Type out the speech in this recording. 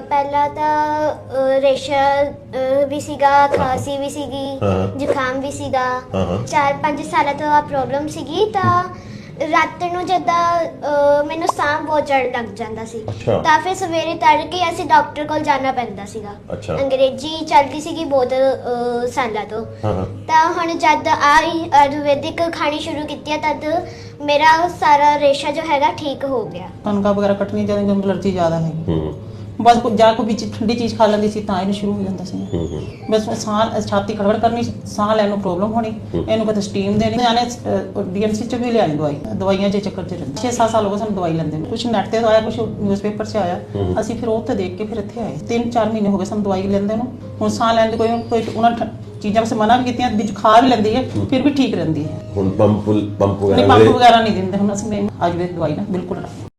ਪਹਿਲਾਂ ਤਾਂ ਰੇਸ਼ਾ ਵੀ ਸੀਗਾ ਖਾਂਸੀ ਵੀ ਸੀਗੀ ਹਾਂ। ਜ਼ੁਕਾਮ ਵੀ ਸੀਗਾ। ਹਾਂ ਹਾਂ। 4-5 ਸਾਲਾਂ ਤੋਂ ਆ ਪ੍ਰੋਬਲਮ ਸੀਗੀ ਤਾਂ ਰਾਤ ਨੂੰ ਜਦੋਂ ਮੈਨੂੰ ਸਾਹ ਬਹੁਤ ਚੜ੍ਹਨ ਲੱਗ ਜਾਂਦਾ ਸੀ। ਅੱਛਾ। ਤਾਂ ਫਿਰ ਸਵੇਰੇ ਤੜਕੇ ਅਸੀਂ ਡਾਕਟਰ ਕੋਲ ਜਾਣਾ ਪੈਂਦਾ ਸੀਗਾ। ਅੱਛਾ। ਅੰਗਰੇਜ਼ੀ ਚੱਲਦੀ ਸੀਗੀ ਬਹੁਤ ਸਾਲਾਂ ਤੋਂ। ਹਾਂ ਹਾਂ। ਤਾਂ ਹੁਣ ਜਦ ਆਈ ਆਯੁਰਵੈਦਿਕ ਖਾਣੀ ਸ਼ੁਰੂ ਕੀਤੀ ਆ ਤਦ ਮੇਰਾ ਸਾਰਾ ਰੇਸ਼ਾ ਜੋ ਹੈਗਾ ਠੀਕ ਹੋ ਗਿਆ। ਕਣਕਾਂ ਵਗੈਰਾ ਕੱਟਣੀ ਜਾਂਦੀ ਜਦੋਂ ਅਲਰਜੀ ਜ਼ਿਆਦਾ ਹੂੰ। ਬਸ ਕੋਈ- ਜਾਂ ਕੋਈ ਵਿੱਚ ਠੰਡੀ ਚੀਜ਼ ਖਾ ਲੈਂਦੀ ਸੀ ਤਾਂ ਇਹਨੂੰ ਸ਼ੁਰੂ ਹੋ ਜਾਂਦਾ ਸੀ। ਹੂੰ ਹੂੰ। ਬਸ ਸਾਹ ਛਾਤੀ ਖੜਖੜ ਕਰਨੀ ਸਾਹ ਲੈਣ ਨੂੰ ਪ੍ਰੋਬਲਮ ਹੋਣੀ। ਇਹਨੂੰ ਕਦੇ ਸਟੀਮ ਦੇਣੀ। ਜਾਣੇ ਡੀਐਮਸੀ ਚ ਵੀ ਲਿਆਈ ਦਵਾਈ। ਦਵਾਈਆਂ ਦੇ ਚੱਕਰ ਚ ਰਹਿੰਦੇ। 6-7 ਸਾਲ ਹੋ ਗਏ ਸਾਨੂੰ ਦਵਾਈ ਲੈਂਦੇ ਨੂੰ। ਕੁਝ ਨੈਟ ਤੇ ਆਇਆ ਕੁਝ ਨਿਊਜ਼ਪੇਪਰ 'ਚ ਆਇਆ। ਅਸੀਂ ਫਿਰ ਉੱਥੇ ਦੇਖ ਕੇ ਫਿਰ ਇੱਥੇ ਆਏ। 3-4 ਮਹੀਨੇ ਹੋ ਗਏ ਸਾਨੂੰ ਦਵਾਈ ਲੈਂਦੇ ਨੂੰ। ਹੁਣ ਸਾਹ ਲੈਣ ਦੀ ਕੋਈ ਕੋਈ ਉਹਨਾਂ ਠ- ਚੀਜ਼ਾਂ ਵਸੇ ਮਨਾ ਵੀ ਕੀਤੀਆਂ ਵਿੱਚ ਖਾ ਵੀ ਲੈਂਦੀ ਹੈ ਫਿਰ ਵੀ ਠੀਕ ਰਹਿੰਦੀ ਹੈ। ਹੁਣ ਪੰਪ ਪੰਪ ਨਹੀਂ ਵਗੈਰਾ ਪੰਪ ਦੇ- ਵਗੈਰਾ ਨਹੀਂ ਦਿੰਦੇ। ਹੁਣ ਅਸੀਂ ਮੈਂ ਆਯੁਰਵੇਦ ਦਵਾਈ ਨਾ ਬਿਲਕੁਲ